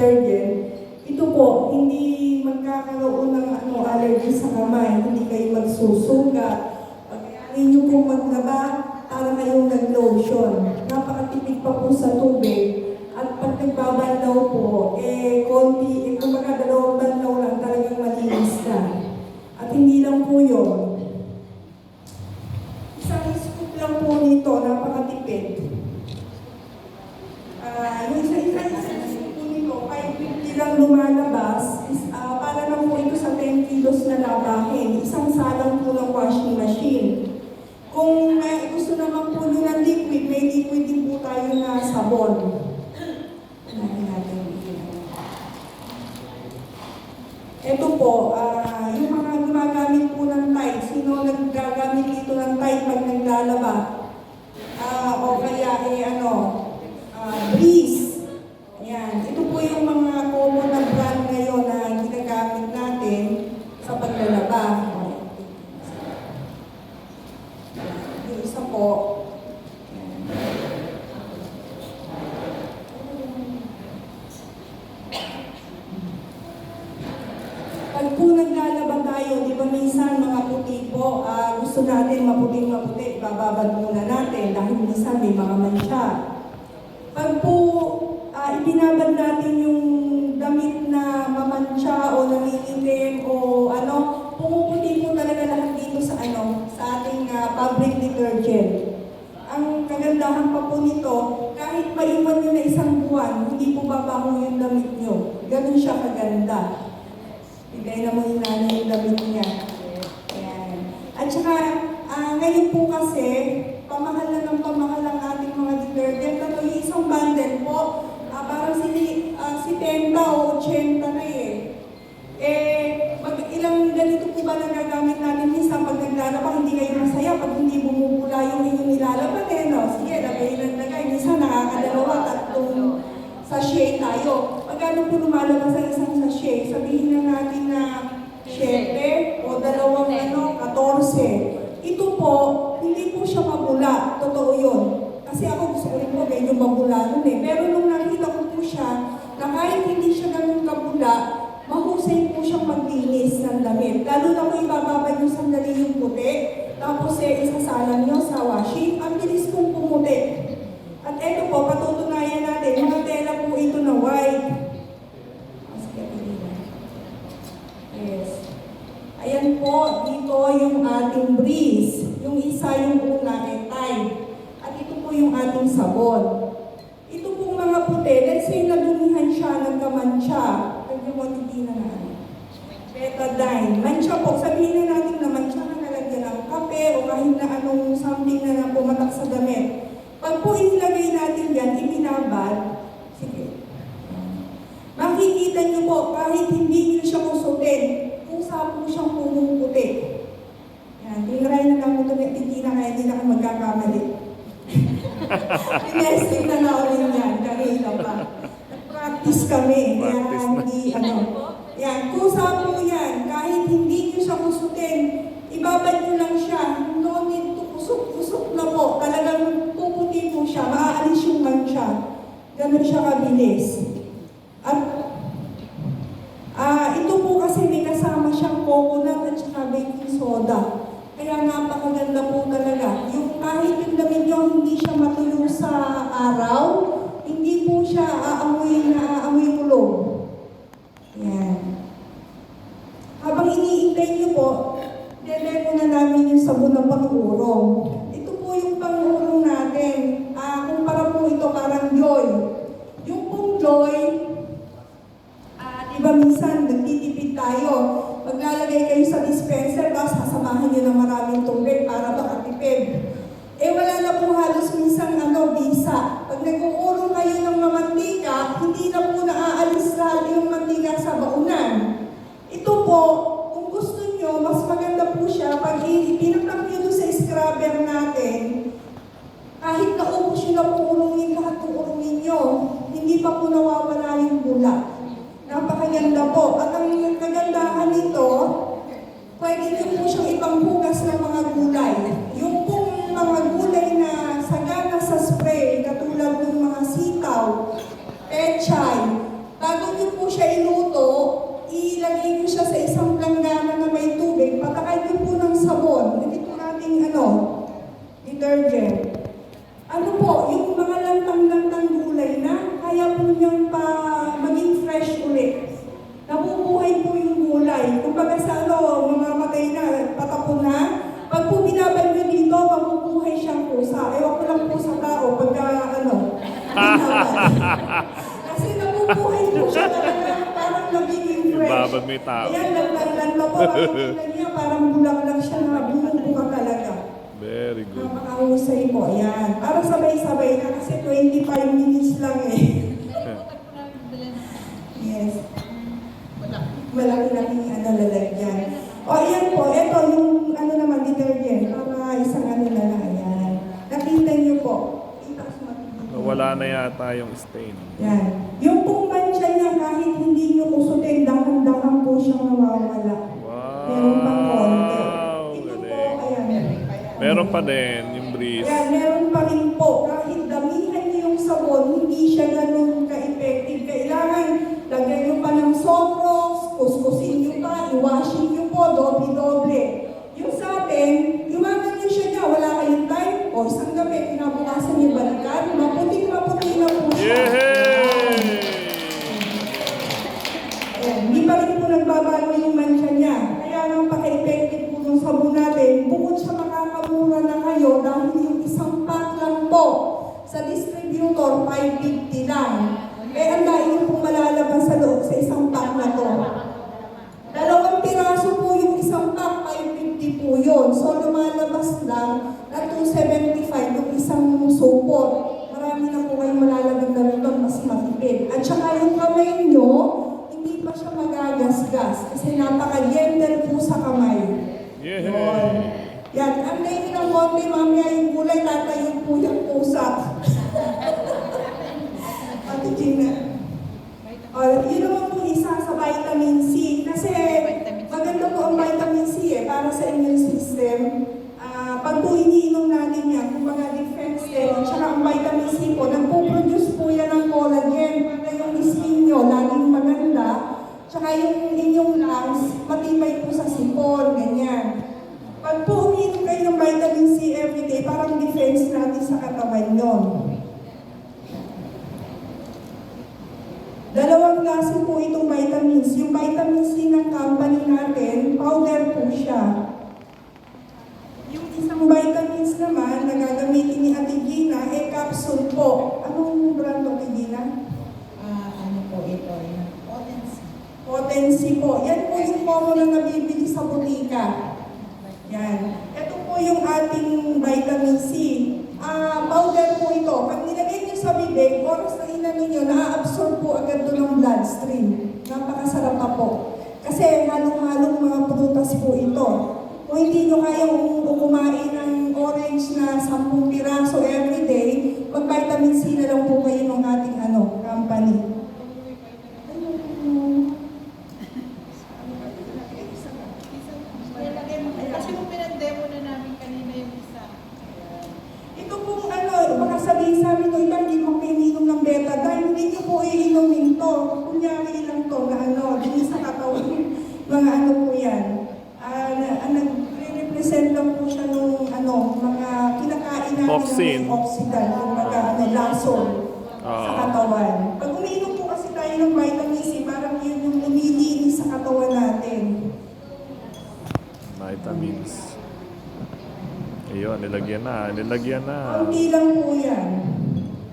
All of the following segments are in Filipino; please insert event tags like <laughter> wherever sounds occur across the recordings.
detergent, ito po, hindi magkakaroon ng ano, allergy sa kamay, hindi kayo magsusuga. Pagkain nyo pong maglaba, para kayong nag-lotion. Napakatipid pa po sa tubig. At pag nagbabandaw po, eh, konti Ito po, ah, yung mga gumagamit po ng Tide, sino naggagamit dito ng Tide pag naglalaba? Ah, o kaya eh ano, ah, Breeze. Ayan, ito po yung mga common na brand ngayon na ginagamit natin sa paglalaba. Yung isa po, Pag po naglalaba tayo, di ba minsan mga puti po, ah, gusto natin maputing maputi, bababad muna natin dahil minsan may mga mansya. Pag po ah, ibinabad natin yung damit na mamansya o nangingitim o ano, pumuputi po talaga lahat dito sa ano, sa ating ah, fabric detergent. Ang kagandahan pa po nito, kahit maiwan nyo na isang buwan, hindi po babaho yung damit nyo. Ganun siya kaganda. Bigay na mo yung nanay yung damit niya. Ayan. At saka, ah, ngayon po kasi, pamahal na ng pamahal ang ating mga detergent. Ano yung isang bundle po, ah, parang si, ah, si 10 o 80 na eh. Eh, mag, ilang ganito po ba nagagamit natin minsan pag naglalaba, hindi kayo masaya pag hindi bumubula yung inyong nilalaban eh, no? Sige, lagay lang lagay. Minsan nakakadalawa, tatlong sachet tayo. Magkano po lumalabas ang isang sachet? Sabihin na natin na 7 o dalawang ano, 14. Ito po, hindi po siya mabula. Totoo yun. Kasi ako gusto ko rin po medyo mabula nun eh. Pero nung nakita ko po siya, na kahit hindi siya ganun kabula, mahusay po siyang maglinis ng damit. Lalo na kung ibababad yung sandali yung puti, tapos eh, isasalan nyo sa washing, ang bilis pong pumuti. At eto po, patutunayan natin, mga tela po ito na white. Ah, sige, pili na. Yes. Ayan po, dito yung ating breeze. Yung isa yung una ay Tide. At ito po yung ating sabon. Ito pong mga puti, let's say nadumihan siya, nagkamantsa. Pwede mo hindi na nga. Betadine. Mantsa po, sabihin na natin na mantsa na nalagyan ng kape o kahit na anong something na na pumatak sa damit. Pag po inilagay natin yan, ibinabad, sige. Makikita niyo po, kahit hindi niyo siya kusutin, kusa po siyang pumuputi. Yan, tinry na lang ito, hindi na kaya hindi na ako magkakamali. Tinesting na na ulit yan, kanina pa. Practice kami, kaya Practice na. hindi, ano. Yan, kusa po yan, kahit hindi niyo siya kusutin, ibabad niyo lang siya, no need to kusok-kusok na po, talagang puputi po siya, maaalis yung mancha. Ganun siya kabilis. bulaklak. Napakaganda po. At ang kagandahan nito, pwede din po siyang ibang hugas ng mga gulay. Yung pong mga gulay na sagana sa spray, katulad ng mga sitaw, pechay, bago niyo po siya iluto, ilagay niyo siya sa isang langgana na may tubig, patakay niyo po ng sabon. Hindi po natin ano, detergent. Ano po, yung mga lantang-lantang gulay na kaya po niyang pa kumbaga sa ano, mamamatay na, patapon na, pag po binabal nyo dito, mamubuhay siyang pusa. Ewan ko lang po sa tao, pagka ano, <laughs> Kasi namubuhay po siya talaga, parang nagiging fresh. Ibabag may tao. Ayan, nagtanglan pa po, <laughs> niya, parang bulanglang siya na binubuka talaga. Very good. Napakahusay po, ayan. Para sabay-sabay na kasi 25 minutes lang eh. <laughs> yes. Malaki-laki ano lalagyan. O ayan po, ito yung ano naman detergent para isang ano na lang. Ayan. Nakita niyo po. Nawala na yata yung stain. Yan. Yung pong mancha niya kahit hindi niyo kusutin, dahan-dahan po siyang nawawala. Meron pang konti. Wow! Ito po, ayan. Meron pa din yung breeze. Ayan, meron pa rin po. Kahit damihan niyo yung sabon, hindi siya ganun sa distributor, 550 lang. Kaya ang yung pong malalabas sa loob sa isang pack na to. Dalawang piraso po yung isang pack, 550 po yun. So lumalabas lang na 275 yung isang supot. Marami na po kayong malalagay na rin doon, mas matipid. At saka yung kamay nyo, hindi pa siya magagasgas kasi napaka-gentle po sa kamay. Yun. Yay! Yan, ang name ng konti, mamaya yung gulay, tatayo po yung pusa. Ate Gina. O, yun naman po isa sa vitamin C. Kasi maganda po ang vitamin C eh, para sa immune system. Ah, pag po iniinom natin yan, kumbaga defense din, at saka ang vitamin C po, nagpo-produce po yan ng collagen para yung skin nyo laging maganda. Tsaka yung inyong lungs, matibay po sa sipon, ganyan. Pag po umiinom kayo ng vitamin C everyday, parang defense natin yon. Dalawang klase po itong vitamins. Yung vitamin C ng company natin, powder po siya. Yung isang vitamins naman na gagamitin ni Ate Gina, eh capsule po. Anong brand to, Ate Gina? Ah, ano po ito, potency. Potency po. Yan po yung common na nabibili sa butika. Yan. Ito po yung ating vitamin C. Ah, powder po ito. Pag nilagay niyo sa bibig, oras na inano niyo, na-absorb po agad doon ng bloodstream. Napakasarap pa po. Kasi halong-halong mga prutas po ito. Kung hindi nyo kaya kumain ng orange na 10 piraso everyday, mag-vitamin C na lang po kayo ng ating ano, company. Kasi kung pinag-demo na namin kanina yung isa. Ito pong ano, baka sabihin sa amin, ito hindi mo ininom ng betadine, hindi nyo po iinumin to. Kunyari lang to na ano, din sa katawan. Mga ano po yan. Ah, na, ah, nagre-represent lang po siya nung ano, mga kinakain Toxin. ng oxidant, yung mga ano, lason sa Ah. katawan. Pag umiinom po kasi tayo ng vitamin C, parang yun yung lumilinis sa katawan natin. Vitamins. Ayun, nilagyan na. Nilagyan na. Kaunti lang po yan.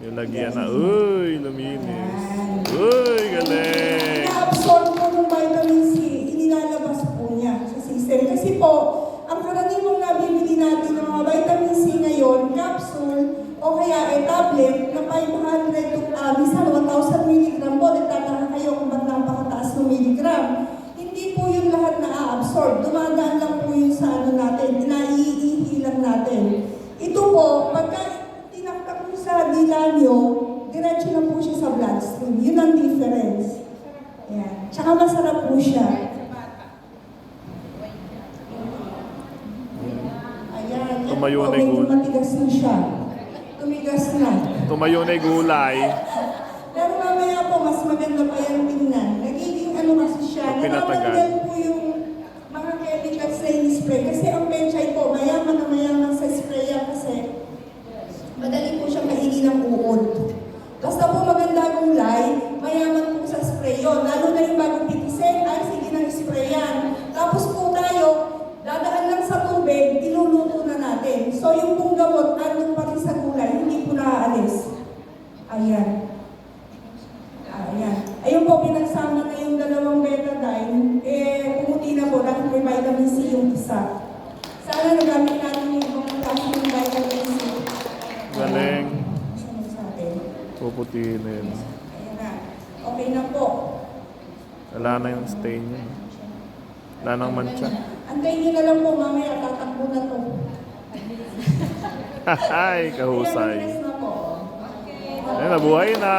Nilagyan na. Uy, luminis. Uy, galing. Na-absorb po ng vitamin C, inilalabas po niya sa system. Kasi po, ang karaniwang nabibili natin ng mga vitamin C ngayon, capsule, o kaya ay tablet na 500 to, uh, minsan 1,000 mg po, nagtataka kayo kung ba't napakataas ng milligram. Hindi po yung lahat na-absorb. Dumadaan lang po yun sa ano natin, naiihi lang natin. Ito po, pagka tinaktak mo sa dila nyo, diretso na po siya sa bloodstream. Yun ang difference. Ayan. Tsaka masarap po siya. Ayan. Yan Tumayo na yung gulay. matigas na siya. Tumigas na. Tumayo na yung gulay. Pero mamaya po, mas maganda pa yan tingnan. Nagiging ano kasi siya, pinatagal. po yung mga chemicals na in-spray. Kasi ang penchay po, mayaman na mayaman sa spray yan kasi madali po siya maigi ng uod. Basta po maganda gulay, mayaman po sa spray yun. Lalo na yung bagong pitisin, ay sige nang spray yan. bansa. Sana nagamit natin yung buong klase ng vitamin C. Galing. Puputinin. Ayan na. Okay na po. Wala na yung stain niya. Wala nang mancha. Antayin niyo na lang po mamaya. Tatakbo na to. <laughs> Ay, kahusay. Ayan, nabuhay na.